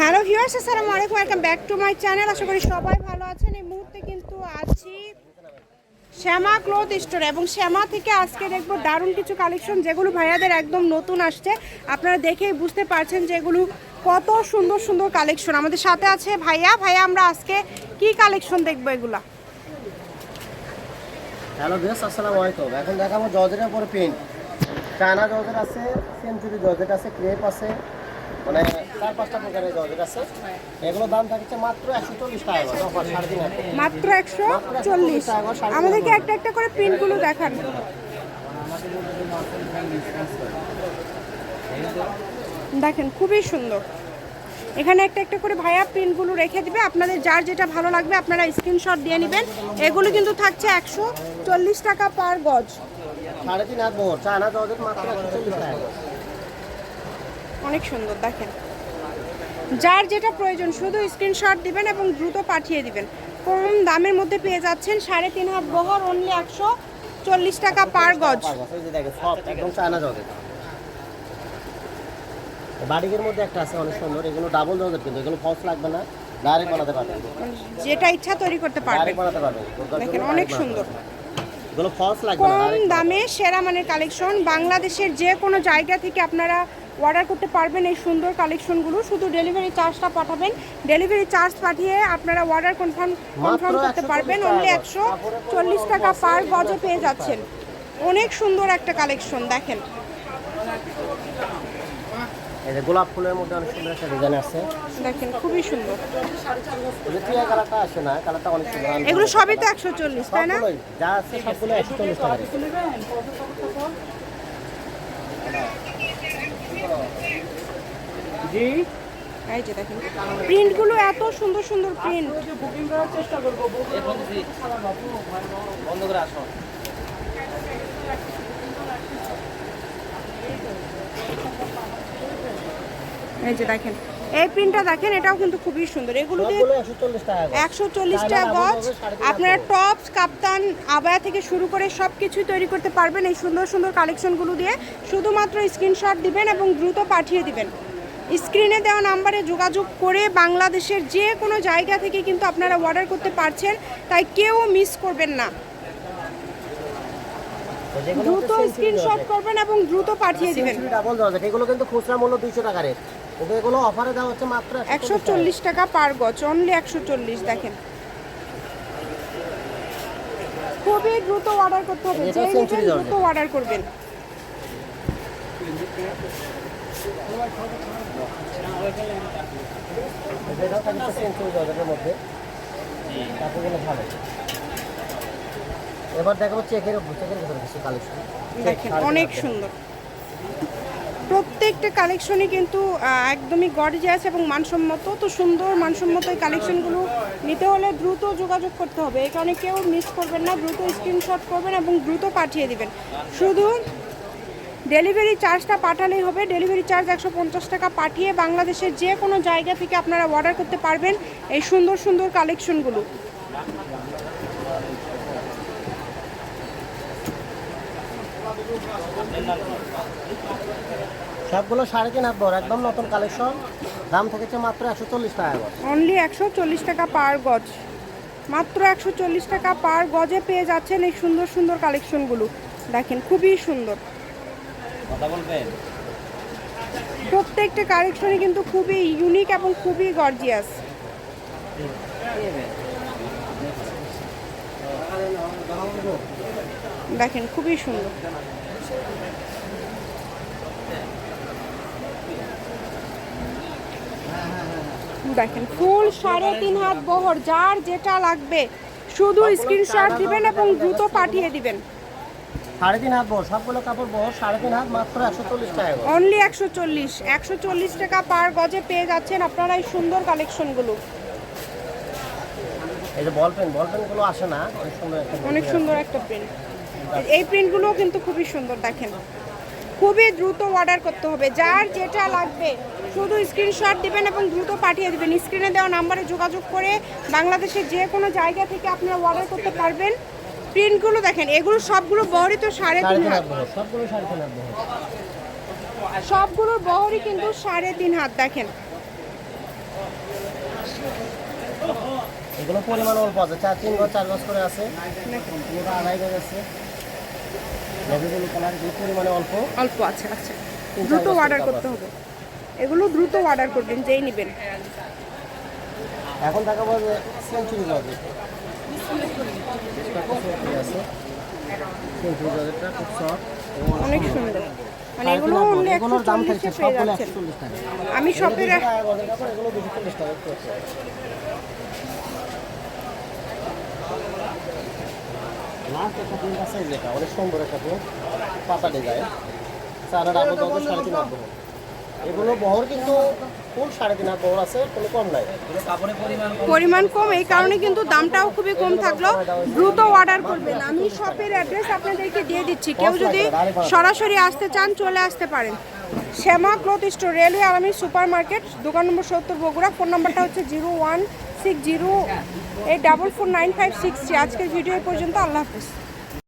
Hello viewers আসসালামু আলাইকুম welcome back to my channel আশা করি সবাই ভালো আছেন। এই মুহূর্তে কিন্তু আছি শ্যামা ক্লোথ স্টোর এবং শ্যামা থেকে আজকে দেখব দারুণ কিছু কালেকশন যেগুলো ভাইয়াদের একদম নতুন আসছে। আপনারা দেখেই বুঝতে পারছেন যে এগুলো কত সুন্দর সুন্দর কালেকশন। আমাদের সাথে আছে ভাইয়া। ভাইয়া, আমরা আজকে কি কালেকশন দেখব এগুলা? হ্যালো বেশ আসসালামু আলাইকুম এখন দেখাবো জর্জেটের উপরে প্রিন্ট। চায়না জর্জেট আছে, সেঞ্চুরি জর্জেট আছে, ক্রেপ আছে মানে চার পাঁচটা প্রকারের জর্জেট আছে। এগুলোর দাম থাকছে মাত্র একশো চল্লিশ টাকা মাত্র একশো চল্লিশ আমাদেরকে একটা একটা করে প্রিন্টগুলো দেখান। দেখেন খুবই সুন্দর। এখানে একটা একটা করে ভাইয়া প্রিন্টগুলো রেখে দিবে। আপনাদের যার যেটা ভালো লাগবে আপনারা স্ক্রিনশট দিয়ে নেবেন। এগুলো কিন্তু থাকছে একশো চল্লিশ টাকা পার গজ সাড়ে তিন হাত মোহর চায়না মাত্র একশো চল্লিশ টাকা। অনেক সুন্দর দেখেন। যার যেটা প্রয়োজন শুধু স্ক্রিনশট দিবেন এবং দ্রুত পাঠিয়ে দিবেন। কম দামের মধ্যে পেয়ে যাচ্ছেন সাড়ে তিন হাত বহর অনলি একশো চল্লিশ টাকা পার গজ। বাড়ির মধ্যে একটা আছে অনেক সুন্দর। এগুলো ডাবল জর্জেট কিন্তু এগুলো ফলস লাগবে না। ডাইরেক্ট বানাতে পারবেন। যেটা ইচ্ছা তৈরি করতে পারবেন। বানাতে পারবেন। দেখেন অনেক সুন্দর। এগুলো ফলস লাগবে না কম দামে সেরা মানের কালেকশন বাংলাদেশের যে কোনো জায়গা থেকে আপনারা অর্ডার করতে পারবেন এই সুন্দর কালেকশনগুলো শুধু ডেলিভারি চার্জটা পাঠাবেন। ডেলিভারি চার্জ পাঠিয়ে আপনারা অর্ডার কনফার্ম কনফার্ম করতে পারবেন। অনলি একশো চল্লিশ টাকা পার গজে পেয়ে যাচ্ছেন। অনেক সুন্দর একটা কালেকশন দেখেন। এই গোলাপ ফুলের মধ্যে অনেক সুন্দর একটা ডিজাইন আছে। দেখেন খুবই সুন্দর। এই কালারটা আসে না কালারটা অনেক সুন্দর। এগুলো সবই তো একশো চল্লিশ তাই না? যা আছে সবগুলো একশো চল্লিশ টাকা। করে। এই যে দেখেন প্রিন্টগুলো এত সুন্দর সুন্দর প্রিন্ট করার এই যে দেখেন এই প্রিন্টটা দেখেন এটাও কিন্তু খুবই সুন্দর এগুলো দিয়ে একশো চল্লিশ টাকা করে। গজ আপনারা টপস কাপ্তান আবায়া থেকে শুরু করে সব কিছুই তৈরি করতে পারবেন এই সুন্দর সুন্দর কালেকশনগুলো দিয়ে শুধুমাত্র স্ক্রিনশট দিবেন এবং দ্রুত পাঠিয়ে দিবেন স্ক্রিনে দেওয়া নাম্বারে যোগাযোগ করে বাংলাদেশের যে কোনো জায়গা থেকে কিন্তু আপনারা অর্ডার করতে পারছেন তাই কেউ মিস করবেন না। দ্রুত স্ক্রিনশট করবেন এবং দ্রুত পাঠিয়ে দিবেন। এগুলো কিন্তু খুচরা মূল্য দুইশো টাকা রেট কিন্তু এগুলো অফারে দেওয়া হচ্ছে মাত্র একশো চল্লিশ টাকা পার গজ অনলি একশো চল্লিশ দেখেন। খুবই দ্রুত অর্ডার করতে হবে। জর্জেট। দ্রুত অর্ডার করবেন। কাপড়গুলো ভালো এবার দেখাবো চেকের চেকের কিছু কালেকশন দেখেন, অনেক সুন্দর। প্রত্যেকটা কালেকশনই কিন্তু একদমই গর্জিয়াস এবং মানসম্মত, তো সুন্দর মানসম্মত এই কালেকশনগুলো নিতে হলে দ্রুত যোগাযোগ করতে হবে। এই কারণে কেউ মিস করবেন না, দ্রুত স্ক্রিনশট করবেন এবং দ্রুত পাঠিয়ে দিবেন। শুধু ডেলিভারি চার্জটা পাঠালেই হবে। ডেলিভারি চার্জ একশো পঞ্চাশ টাকা পাঠিয়ে বাংলাদেশের যে কোনো জায়গা থেকে আপনারা অর্ডার করতে পারবেন এই সুন্দর সুন্দর কালেকশনগুলো সবগুলো সাড়ে তিন হাত বড় একদম নতুন কালেকশন দাম থেকেছে মাত্র একশো চল্লিশ টাকা অনলি একশো চল্লিশ টাকা পার গজ। মাত্র একশো চল্লিশ টাকা পার গজে পেয়ে যাচ্ছেন এই সুন্দর সুন্দর কালেকশনগুলো দেখেন খুবই সুন্দর। কথা বলবেন? প্রত্যেকটা কালেকশনই কিন্তু খুবই ইউনিক এবং খুবই গর্জিয়াস দেখেন খুবই সুন্দর। দেখেন ফুল সাড়ে তিন হাত বহর যার যেটা লাগবে শুধু স্ক্রিনশট দিবেন এবং দ্রুত পাঠিয়ে দিবেন। সাড়ে তিন হাত বড় সবগুলো কাপড় বড় সাড়ে তিন হাত মাত্র একশো চল্লিশ টাকা অনলি একশো চল্লিশ একশো চল্লিশ টাকা পার গজে পেয়ে যাচ্ছেন আপনারা এই সুন্দর কালেকশনগুলো। এই যে বল পেন বল পেনগুলো আসে না অনেক সুন্দর একটা অনেক সুন্দর একটা প্রিন্ট এই প্রিন্টগুলোও কিন্তু খুবই সুন্দর দেখেন। খুবই দ্রুত অর্ডার করতে হবে যার যেটা লাগবে শুধু স্ক্রিনশট দিবেন এবং দ্রুত পাঠিয়ে দিবেন। স্ক্রিনে দেওয়া নাম্বারে যোগাযোগ করে বাংলাদেশের যে কোনো জায়গা থেকে আপনারা অর্ডার করতে পারবেন। প্রিন্টগুলো দেখেন এগুলো সবগুলো বহরই তো সাড়ে তিন হাত। সবগুলো সাড়ে তিন হাত সবগুলোর বহরই কিন্তু সাড়ে তিন হাত দেখেন। এগুলো পরিমাণ অল্প আছে চার তিন গজ চার গজ করে আছে। পুরোটা আড়াই গজ আছে। নেভিগুলো কালার পরিমাণে অল্প। অল্প আছে আচ্ছা। দ্রুত অর্ডার করতে হবে। এগুলো দ্রুত অর্ডার করবেন যেই নেবেন। এখন দেখাবো যে সেঞ্চুরি জর্জেট অনেক সুন্দর মানে এগুলো অনলি একশো দাম চল্লিশে পেয়ে যাচ্ছেন। আমি শপের। লাস্ট একটা প্রিন্ট আছে অনেক সুন্দর একটা প্রিন্ট পাতা ডিজাইন চার আর সাড়ে তিন বহর। এগুলো বহর কিন্তু ফুল সাড়ে তিন বহর আছে, কোনো কম নাই। পরিমাণ কম, এই কারণে কিন্তু দামটাও খুবই কম থাকল। দ্রুত অর্ডার করবেন। আমি শপের অ্যাড্রেস আপনাদেরকে দিয়ে দিচ্ছি। কেউ যদি সরাসরি আসতে চান, চলে আসতে পারেন। শ্যামা ক্লথ স্টোর রেলওয়ে আলামী সুপার মার্কেট দোকান নম্বর সত্তর বগুড়া, ফোন নাম্বারটা হচ্ছে zero one six zero eight double four nine five six আজকের ভিডিও পর্যন্ত, আল্লাহ হাফিজ।